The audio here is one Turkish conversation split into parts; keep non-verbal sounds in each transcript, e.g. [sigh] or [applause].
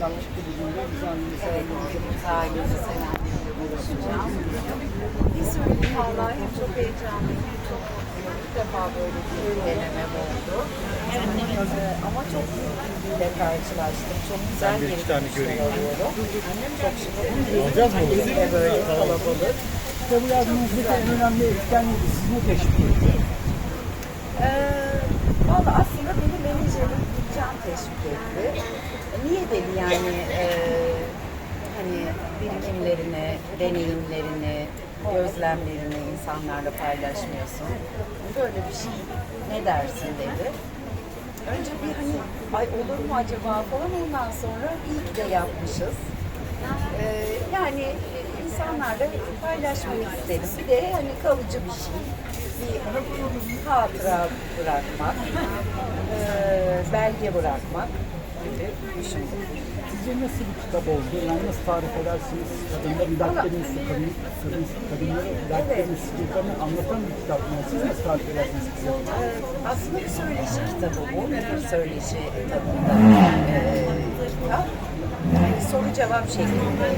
Tanıştık bugün de biz annemiz Evet, biz ailemiz sevenlerle buluşacağım. Bir söyleyeyim vallahi hem çok heyecanlıyım, çok mutluyum. İlk defa böyle bir deneme oldu. Ee, ama çok büyük bir ilgiyle karşılaştım. Çok güzel Ben de bir iki tane göreyim. alıyorum. Çok şükür. Alacağız mı? Elimde böyle kalabalık. Kitabı yazmanızdaki en önemli etken neydi? Siz ne teşvik etti? Ee, Valla aslında beni menajerim Can teşvik etti. Niye dedi yani e, hani birikimlerini, deneyimlerini, gözlemlerini insanlarla paylaşmıyorsun. Böyle bir şey ne dersin dedi. Önce bir hani ay olur mu acaba falan ondan sonra iyi ki de yapmışız. Ee, yani e, insanlarla paylaşmak istedim. Bir de hani kalıcı bir şey. Bir hatıra bırakmak, ee, belge bırakmak gibi düşündüm. Sizce nasıl bir kitap oldu? Yani nasıl tarif edersiniz? Kadında müdaklerin su, kadın, kadın, kadınları müdaklerin sıkıntılarını anlatan bir kitap mı? Siz nasıl tarif edersiniz bize? Aslında bir söyleşi kitabı bu. Bir söyleşi etabında ee, kitap. Yani soru cevap şeklinde.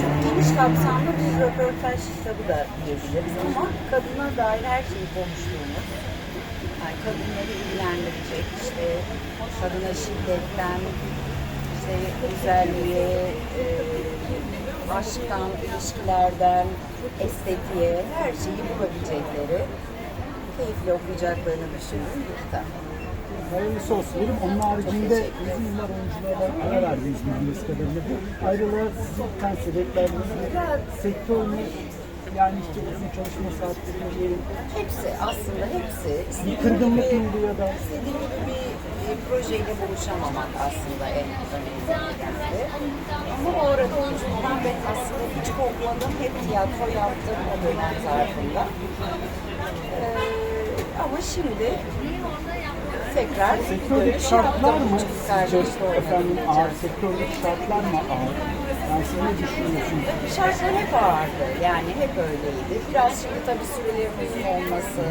Çok geniş kapsamlı bir röportaj kitabı da diyebiliriz ama kadına dair her şeyi konuştuğumuz, kadınları ilgilendirecek, işte kadına şiddetten, işte güzelliğe, e, aşktan, ilişkilerden, estetiğe, her şeyi bulabilecekleri, keyifli okuyacaklarını düşündüğüm bir kitap. Hayırlısı olsun dedim. Onun haricinde uzun yıllar oyunculara ara verdiniz bildiğiniz kadarıyla. Bu ayrılığa sizin biten sebepler nedir? Sektör mü? Yani işte uzun çalışma saatleri. Hepsi aslında hepsi. Bir kırgınlık gibi- ya da? İstediğim gibi bir e, projeyle buluşamamak aslında en önemlisi. Ama o arada oyunculuktan ben aslında hiç korkmadım. Hep tiyatro yaptım o dönem zarfında. Ee, ama şimdi tekrar Sektördeki şartlar mı? Efendim ağır sektördeki şartlar mı ağır? Yani siz ne düşünüyorsunuz? Şartlar hep ağırdı. Yani hep öyleydi. Biraz şimdi tabii sürelerin uzun olması,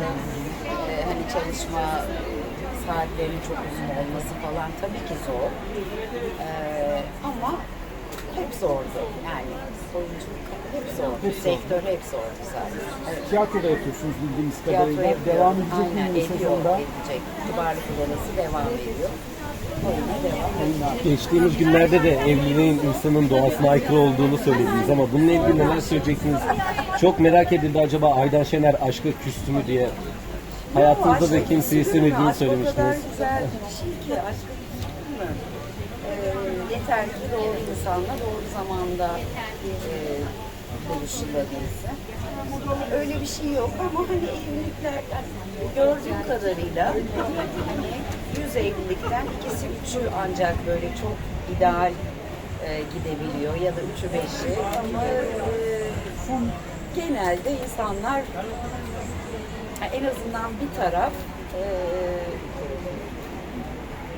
e, hani çalışma saatlerinin çok uzun olması falan tabii ki zor. E, ama hep zordu. Yani oyunculuk hep zor. Hep zor. Sektör hep zordu zaten. Evet. Tiyatroda yapıyorsunuz bildiğiniz Tiyatro kadarıyla. yapıyorum. Devam edecek mi Aynen ediyor, sezonda? edecek. Kibarlık Odası devam ediyor. Oyuna devam ediyor. Geçtiğimiz günlerde de evliliğin insanın doğasına aykırı olduğunu söylediniz ama bununla ilgili neler söyleyeceksiniz? Çok merak edildi acaba Aydan Şener aşka küstü mü diye. Hayatınızda da kimseyi istemediğini aşk O kadar söylemiştiniz. güzel bir şey ki aşk mı? Ee, yeter ki doğru insanla doğru zamanda e, buluşulabilse. Öyle bir şey yok ama hani evlilikler gördüğüm kadarıyla hani 100 evlilikten ikisi üçü ancak böyle çok ideal e, gidebiliyor ya da üçü beşi ama e, genelde insanlar en azından bir taraf e,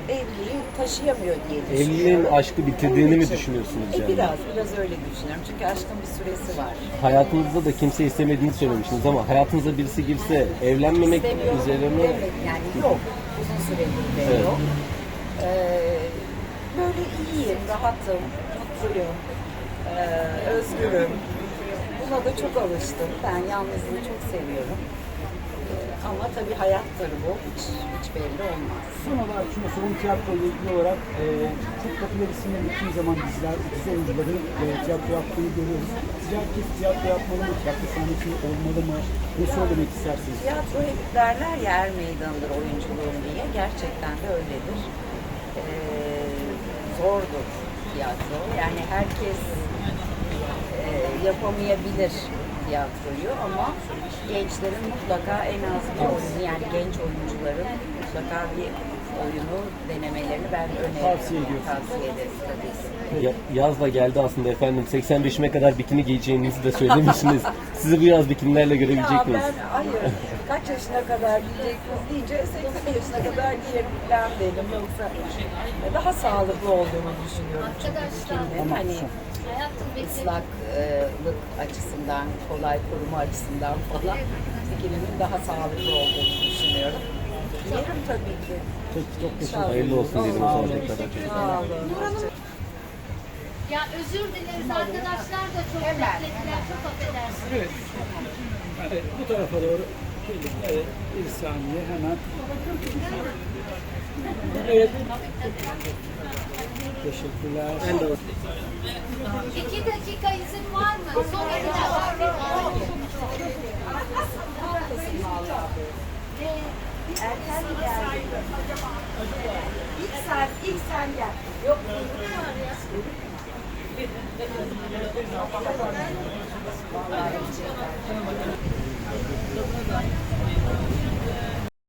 evliliği taşıyamıyor diye düşünüyorum. Evliliğin aşkı bitirdiğini Onun mi için- düşünüyorsunuz E, yani? biraz, biraz öyle düşünüyorum. Çünkü aşkın bir süresi var. Hayatınızda da kimseyi istemediğini söylemiştiniz ama hayatınıza birisi girse evlenmemek İstemiyorum üzere mi? demek yani yok. Uzun süredir de Evet. yok. Ee, böyle iyiyim, rahatım, mutluyum, ee, özgürüm. Buna da çok alıştım. Ben yalnızlığı çok seviyorum. Ama tabii hayattır bu. Hiç, hiç belli olmaz. Son olarak şunu sorayım tiyatro ile ilgili olarak e, çok popüler isimler gittiği zaman diziler, dizi oyuncuların e, tiyatro yaptığını görüyoruz. Sizce herkes tiyatro yapmalı mı? Tiyatro sahnesinde olmalı mı? Ne söylemek istersiniz? Tiyatro hep derler ya er meydanıdır oyunculuğun diye. Gerçekten de öyledir. Ee, zordur tiyatro. Yani herkes e, yapamayabilir tiyatroyu ama gençlerin mutlaka en az bir oyunu yani genç oyuncuların mutlaka bir oyunu denemelerini ben öneririm. Tavsiye ediyorsunuz. Tavsiye ederim tabii ki. Ya- Yaz da geldi aslında efendim. 85'ime kadar bikini giyeceğinizi de söylemişsiniz. [laughs] Sizi bu yaz bikinilerle Ya görebilecek miyiz? ben hayır kaç yaşına kadar giyeceksiniz deyince 80 yaşına kadar giyerim falan dedim yoksa daha sağlıklı olduğunu düşünüyorum çünkü bikinin hani ıslaklık açısından kolay koruma açısından falan bikinin daha sağlıklı olduğunu düşünüyorum. Giyerim tabii ki. Peki çok teşekkür ederim. Hayırlı olsun diyelim o zaman tekrar. Sağ olun. Ya özür dileriz arkadaşlar da çok Hemen, beklediler. Çok affedersiniz. Evet. Evet, bu tarafa doğru. Evet, bir saniye hemen. Evet. Teşekkürler. Ben de İki dakika izin var mı? Son iki dakika. Erken mi geldin? İlk sen, ilk sen gel. Yok, Vallahi